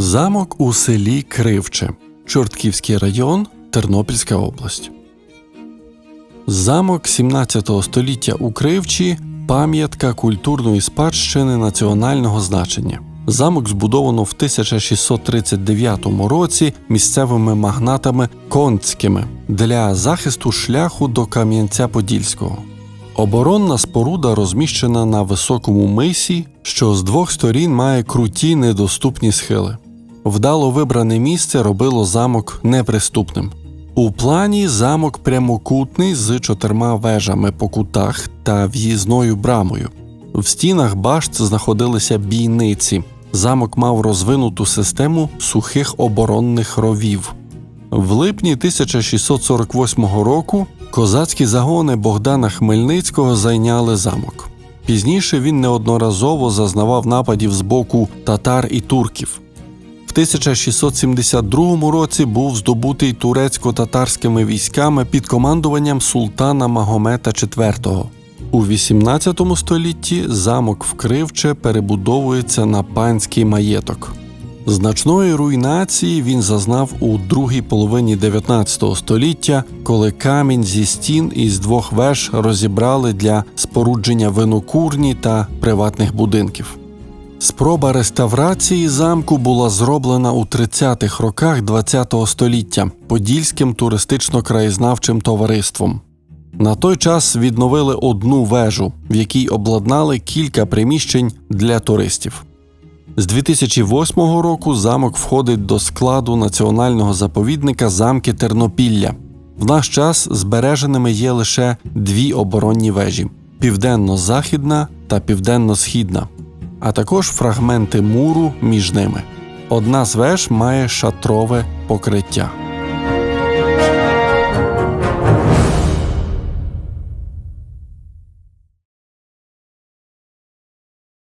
Замок у селі Кривче, Чортківський район, Тернопільська область. Замок 17 століття у Кривчі пам'ятка культурної спадщини національного значення. Замок збудовано в 1639 році місцевими магнатами конськими для захисту шляху до Кам'янця-Подільського. Оборонна споруда розміщена на високому мисі, що з двох сторін має круті недоступні схили. Вдало вибране місце робило замок неприступним. У плані замок прямокутний з чотирма вежами по кутах та в'їзною брамою. В стінах башт знаходилися бійниці. Замок мав розвинуту систему сухих оборонних ровів. В липні 1648 року козацькі загони Богдана Хмельницького зайняли замок. Пізніше він неодноразово зазнавав нападів з боку татар і турків. В 1672 році був здобутий турецько-татарськими військами під командуванням султана Магомета IV. У XVIII столітті замок в Кривче перебудовується на панський маєток. Значної руйнації він зазнав у другій половині 19 століття, коли камінь зі стін із двох веж розібрали для спорудження винокурні та приватних будинків. Спроба реставрації замку була зроблена у 30-х роках ХХ століття Подільським туристично-краєзнавчим товариством. На той час відновили одну вежу, в якій обладнали кілька приміщень для туристів. З 2008 року замок входить до складу національного заповідника замки Тернопілля. В наш час збереженими є лише дві оборонні вежі: південно-західна та південно-східна, а також фрагменти муру між ними. Одна з веж має шатрове покриття.